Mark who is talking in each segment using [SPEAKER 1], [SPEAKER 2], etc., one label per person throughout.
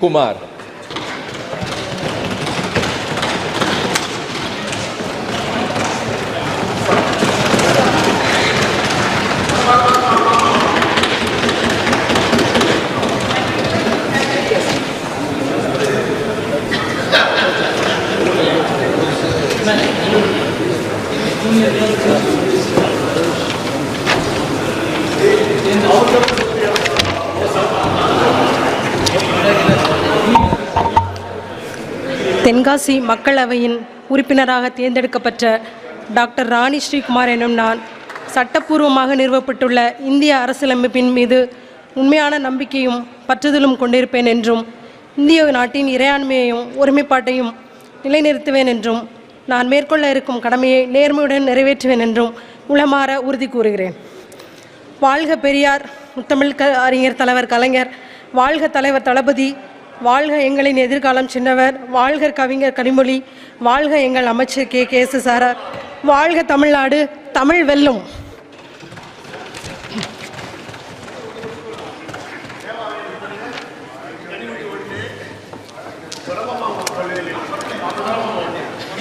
[SPEAKER 1] Kumar. Thank you.
[SPEAKER 2] Tenkasi மக்களவையின் உறுப்பினராக தேர்ந்தெடுக்கப்பட்ட டாக்டர் ராணி ஸ்ரீகுமார் எனும் நான் சட்டப்பூர்வமாக நிறுவப்பட்டுள்ள இந்திய அரசியலமைப்பின் மீது உண்மையான நம்பிக்கையும் பற்றுதலும் கொண்டிருப்பேன் என்றும் இந்திய நாட்டின் இறையாண்மையையும் ஒருமைப்பாட்டையும் நிலைநிறுத்துவேன் என்றும் நான் மேற்கொள்ள இருக்கும் கடமையை நேர்மையுடன் நிறைவேற்றுவேன் என்றும் உளமாற உறுதி கூறுகிறேன். வாழ்க பெரியார் முத்தமிழ் க அறிஞர் தலைவர் கலைஞர் வாழ்க தலைவர் தளபதி வாழ்க எங்களின் எதிர்காலம் சின்னவர் வாழ்க கவிஞர் கனிமொழி வாழ்க எங்கள் அமைச்சர் கே கே எஸ் சாரா வாழ்க தமிழ்நாடு தமிழ் வெல்லும்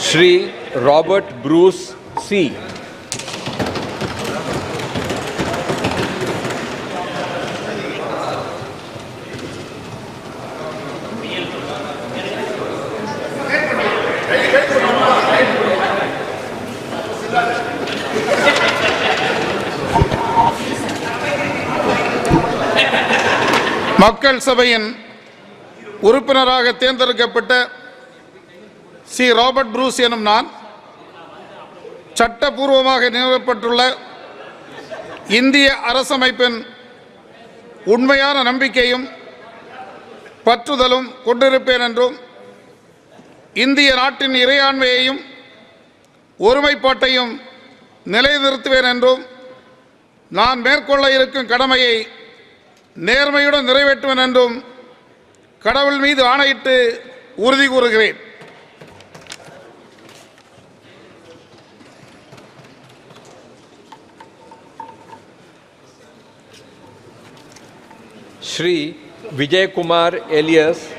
[SPEAKER 1] श्री रॉबर्ट ब्रूस सी
[SPEAKER 3] மக்கள் சபையின் உறுப்பினராக தேர்ந்தெடுக்கப்பட்ட சி. ராபர்ட் ப்ரூஸ் எனும் நான் சட்டபூர்வமாக நிறுவப்பட்டுள்ள இந்திய அரசமைப்பின் உண்மையான நம்பிக்கையும் பற்றுதலும் கொண்டிருப்பேன் என்றும் இந்திய நாட்டின் இறையாண்மையையும் ஒருமைப்பாட்டையும் நிலைநிறுத்துவேன் என்றும் நான் மேற்கொள்ள இருக்கும் கடமையை நேர்மையுடன் நிறைவேற்றுவேன் என்றும் கடவுள் மீது ஆணையிட்டு உறுதி கூறுகிறேன்.
[SPEAKER 1] ஸ்ரீ விஜயகுமார் எலியஸ்